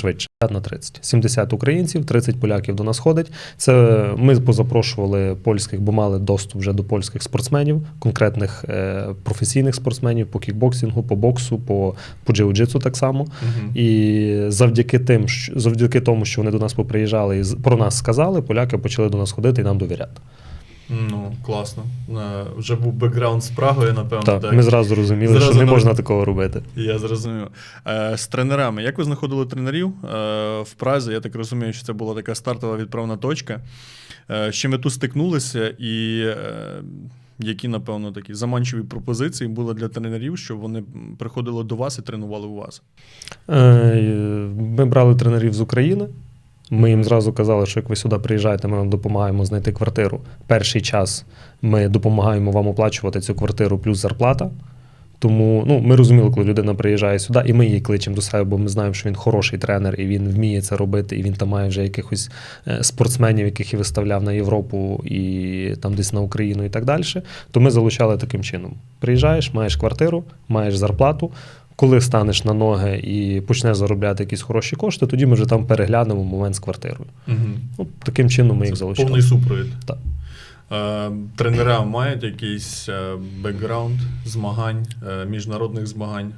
швидше 50 на 30. 70 українців, 30 поляків до нас ходить. Це ми позапрошували польських, бо мали доступ вже до польських спортсменів, конкретних е, професійних спортсменів по кікбоксингу, по боксу, по, по джиу-джитсу так само. Мгм. І завдяки тим, що- завдяки тому, що вони до нас поприїжджали і про нас сказали, поляки почали до нас ходити і нам довіряти. Ну, класно. Е, Вже був бекграунд з Прагою, напевно. Так, так. ми зразу зрозуміли, Зразу що не можна такого робити. Я зрозумів. Е, з тренерами. Як ви знаходили тренерів е, в Празі? Я так розумію, що це була така стартова відправна точка. Е, з чим ви тут стикнулися, і е, які, напевно, такі заманчиві пропозиції були для тренерів, щоб вони приходили до вас і тренували у вас? Е, Ми брали тренерів з України. Ми їм зразу казали, що як ви сюди приїжджаєте, ми вам допомагаємо знайти квартиру. Перший час ми допомагаємо вам оплачувати цю квартиру плюс зарплата. Тому ну, ми розуміли, коли людина приїжджає сюди, і ми її кличемо до себе, бо ми знаємо, що він хороший тренер і він вміє це робити, і він там має вже якихось е, спортсменів, яких і виставляв на Європу і там десь на Україну і так далі. То ми залучали таким чином: приїжджаєш, маєш квартиру, маєш зарплату. Коли станеш на ноги і почнеш заробляти якісь хороші кошти, тоді ми вже там переглянемо момент з квартирою. Угу. Ну, таким чином ми їх залучали. Повний супровід. Так. Е, тренера мають якийсь е, бекграунд змагань, е, міжнародних змагань.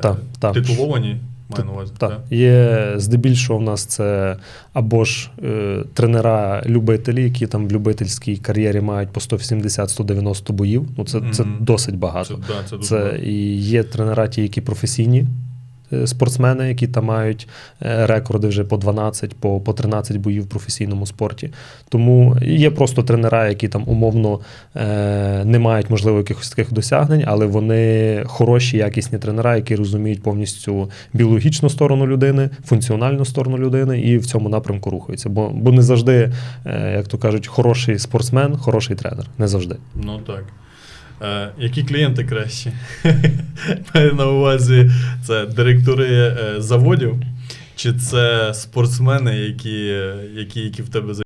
Так, так. Титуловані, маю на увазі. Так, є здебільшого в нас це або ж е, тренера-любителі, які там в любительській кар'єрі мають по 180-190 боїв. Ну це, це досить досить Це, багато. да, це дуже Це багато. і є тренера, ті, які професійні спортсмени, які там мають е, рекорди вже по 12, по, по 13 боїв в професійному спорті. Тому є просто тренера, які там умовно е, не мають, можливо, якихось таких досягнень, але вони хороші, якісні тренера, які розуміють повністю біологічну сторону людини, функціональну сторону людини і в цьому напрямку рухаються. Бо, бо не завжди, е, як то кажуть, хороший спортсмен, хороший тренер. Не завжди. Ну так. Е, які клієнти кращі? Маю на увазі це директори е, заводів, чи це спортсмени, які, які, які в тебе